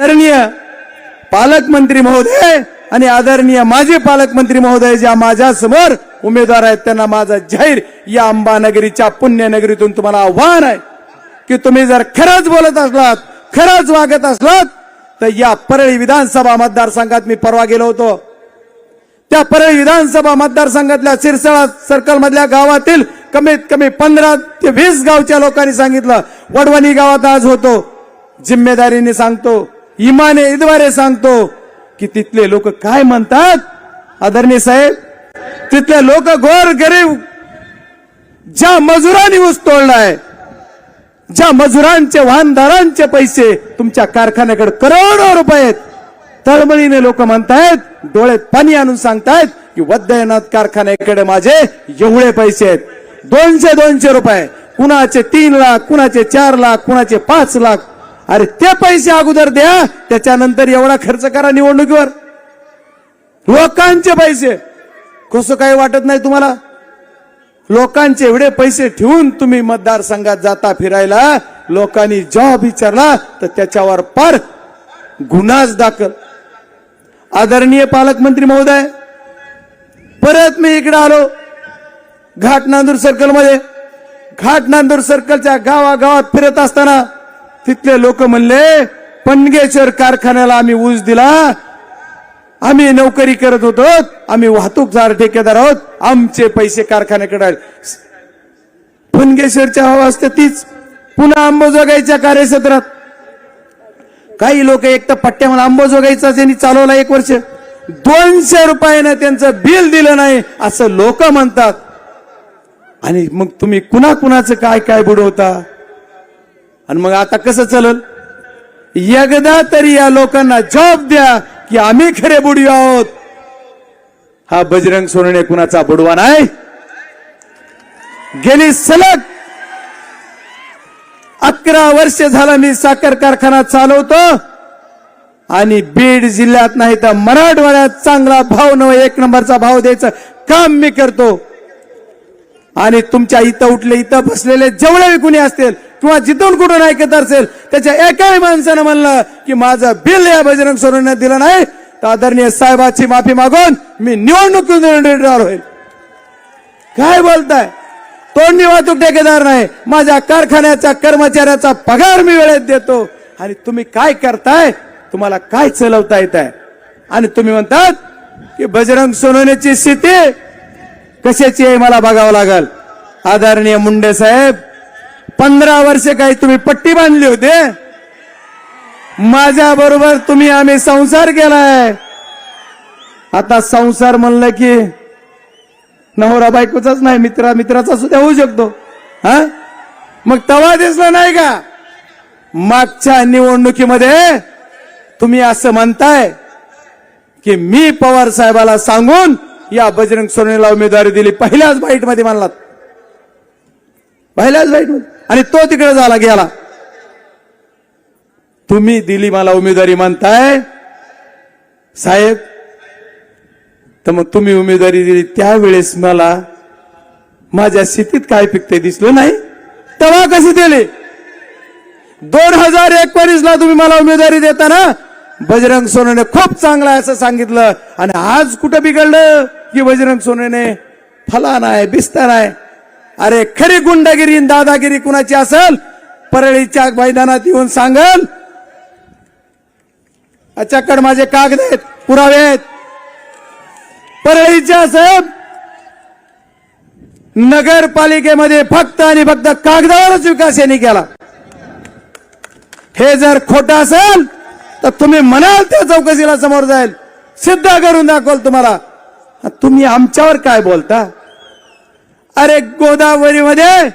आदरणीय पालकमंत्री महोदय आणि आदरणीय माजी पालकमंत्री महोदय ज्या माझ्यासमोर उमेदवार आहेत त्यांना माझा जाहीर या अंबानगरीच्या पुण्यनगरीतून तुम्हाला आव्हान आहे की तुम्ही जर खरंच बोलत असलात खरंच वागत असलात तर या परळी विधानसभा मतदारसंघात मी परवा गेलो होतो. त्या परळी विधानसभा मतदारसंघातल्या सिरसळा सर्कल मधल्या गावातील कमीत कमी पंधरा ते वीस गावच्या लोकांनी सांगितलं वडवणी गावात आज होतो. जिम्मेदारीने सांगतो. इमाने इद्वारे सांगतो की तिथले लोक काय म्हणतात? आदरणीय साहेब तिथले लोक गोर गरीब ज्या मजुरांनी ऊस तोडलाय ज्या मजुरांचे वाहनदारांचे पैसे तुमच्या कारखान्याकडे करोडो रुपये आहेत. तळमळीने लोक म्हणतायत डोळ्यात पाणी आणून सांगतायत की वद्यनाथ कारखान्याकडे माझे एवढे पैसे आहेत. दोनशे दोनशे रुपये कुणाचे तीन लाख कुणाचे चार लाख कुणाचे पाच लाख अरे ते पैसे अगोदर द्या त्याच्यानंतर एवढा खर्च करा निवडणुकीवर. लोकांचे पैसे. कसं काही वाटत नाही तुम्हाला? लोकांचे एवढे पैसे ठेवून तुम्ही मतदारसंघात जाता फिरायला लोकांनी जॉब विचारला तर त्याच्यावर पार गुन्हाच दाखल. आदरणीय पालकमंत्री महोदय परत मी इकडे आलो. घाट नांदूर सर्कलमध्ये घाट नांदूर सर्कलच्या गावागावात फिरत असताना तिथले लोक म्हणले पणगेश्वर कारखान्याला आम्ही ऊस दिला. आम्ही नोकरी करत होतो आम्ही वाहतूकदार ठेकेदार आहोत आमचे पैसे कारखान्याकडे आले. पणगेश्वरच्या हवा असते तीच. पुन्हा अंबाजोगाईच्या कार्यक्षेत्रात. काही लोक एक तर पट्ट्यामध्ये अंबाजोगाईचा त्यांनी चालवला एक वर्ष. दोनशे रुपयानं त्यांचं बिल दिलं नाही असं लोक म्हणतात. आणि मग तुम्ही कुणा कुणाचं काय काय बुडवता? आणि मग आता कसं चलल? एकदा तरी या लोकांना जॉब द्या की आम्ही खरे बुडवी आहोत. हा बजरंग सोनणे कुणाचा बुडवा नाही? गेली सलग अकरा वर्ष झालं मी साखर कारखाना चालवतो आणि बीड जिल्ह्यात नाही तर मराठवाड्यात चांगला भाव नव एक नंबरचा भाव द्यायचं काम मी करतो. आणि तुमच्या इथं उठले इथं बसलेले जेवढे कुणी असतील किंवा जिथून कुठून ऐकत असेल त्याच्या एकाही माणसानं म्हणलं की माझं बिल या बजरंग सोडून दिलं नाही. तर आदरणीय साहेबाची माफी मागून मी निवडणूक होईल काय बोलताय? तोंडी वाहतूक ठेकेदार नाही. माझ्या कारखान्याच्या कर्मचाऱ्याचा पगार मी वेळेत देतो. आणि तुम्ही काय करताय? तुम्हाला काय चलवता येत आहे आणि तुम्ही म्हणतात की बजरंग सोनवण्याची स्थिती कशाची आहे मला बघावं लागल? आदरणीय मुंडे साहेब पंधरा वर्ष काही तुम्ही पट्टी बांधली होते? माझ्या बरोबर तुम्ही आम्ही संसार केलाय. आता संसार म्हणलं की नवरा बायकोचाच नाही मित्रा मित्राचा सुद्धा होऊ शकतो. हा? मग तवा दिसला नाही का? मागच्या निवडणुकीमध्ये तुम्ही असं म्हणताय की मी पवार साहेबाला सांगून या बजरंग सोनेला उमेदवारी दिली. पहिल्याच बाईटमध्ये मानलात. पहिल्याच बाईटमध्ये आणि तो तिकडे झाला गेला. तुम्ही दिली मला उमेदवारी म्हणताय साहेब तर मग तुम्ही उमेदवारी दिली. त्यावेळेस मला माझ्या स्थितीत काय पिकते दिसलं नाही. तेव्हा कसे दिले? दोन हजार एकोणीस ला तुम्ही मला उमेदवारी देताना बजरंग सोनेने खूप चांगला आहे असं सांगितलं. आणि आज कुठं बिघडलं? की बजरंग सोनेने फला नाही बिस्ता आहे. अरे खरी गुंडागिरी दादागिरी कुणाची असेल? परळीच्या मैदानात येऊन सांगल. अच्याकड माझे कागद आहेत पुरावे आहेत. परळीच्या साहेब नगरपालिकेमध्ये फक्त आणि फक्त कागदावरच विकास यांनी केला. हे जर खोटं असेल तर तुम्ही म्हणाल त्या चौकशीला समोर जाईल. सिद्ध करून दाखवल तुम्हाला. तुम्ही आमच्यावर काय बोलता? अरे गोदावरीमध्ये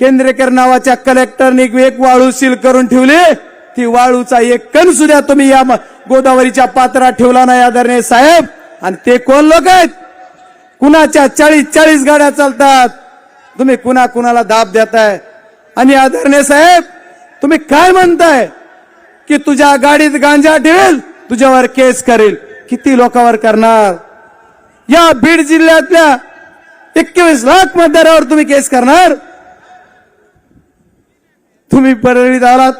केंद्रेकर नावाच्या कलेक्टरने एक वाळू सील करून ठेवली. ती वाळूचा एक कण सुद्धा तुम्ही या गोदावरीच्या पात्रात ठेवला नाही आदरणीय साहेब. आणि ते कोण लोक आहेत? कुणाच्या चाळीस चाळीस गाड्या चालतात? तुम्ही कुणा कुणाला दाब देताय? आणि आदरणीय साहेब तुम्ही काय म्हणताय? की तुझ्या गाडीत गांजा ठेवेल तुझ्यावर केस करेल. किती लोकांवर करणार? या बीड जिल्ह्यातल्या एकवीस लाख मतदारावर तुम्ही केस करणार? तुम्ही परळीत आलात.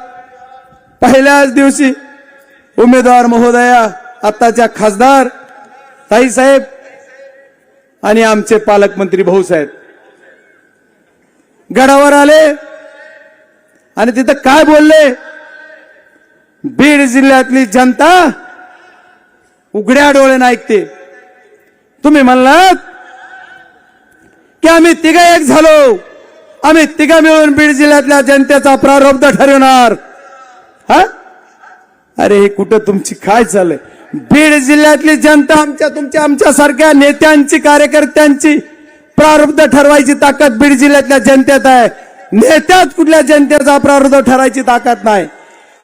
पहिल्याच दिवशी उमेदवार महोदया आत्ताच्या खासदार ताईसाहेब आणि आमचे पालकमंत्री भाऊसाहेब गडावर आले आणि तिथं काय बोलले? बीड जिल्ह्यातली जनता उघड्या डोळ्यानं ऐकते. तुम्ही म्हणलात की आम्ही तिघ एक झालो. आम्ही तिघा मिळून बीड जिल्ह्यातल्या जनतेचा प्रारब्ध ठरवणार. हा? अरे हे कुठं तुमची काय झालंय बीड जिल्ह्यातली जनता आमच्या तुमच्या आमच्यासारख्या नेत्यांची कार्यकर्त्यांची प्रारब्ध ठरवायची ताकद बीड जिल्ह्यातल्या जनतेत आहे. नेत्यात कुठल्या जनतेचा प्रारब्ध ठरायची ताकद नाही.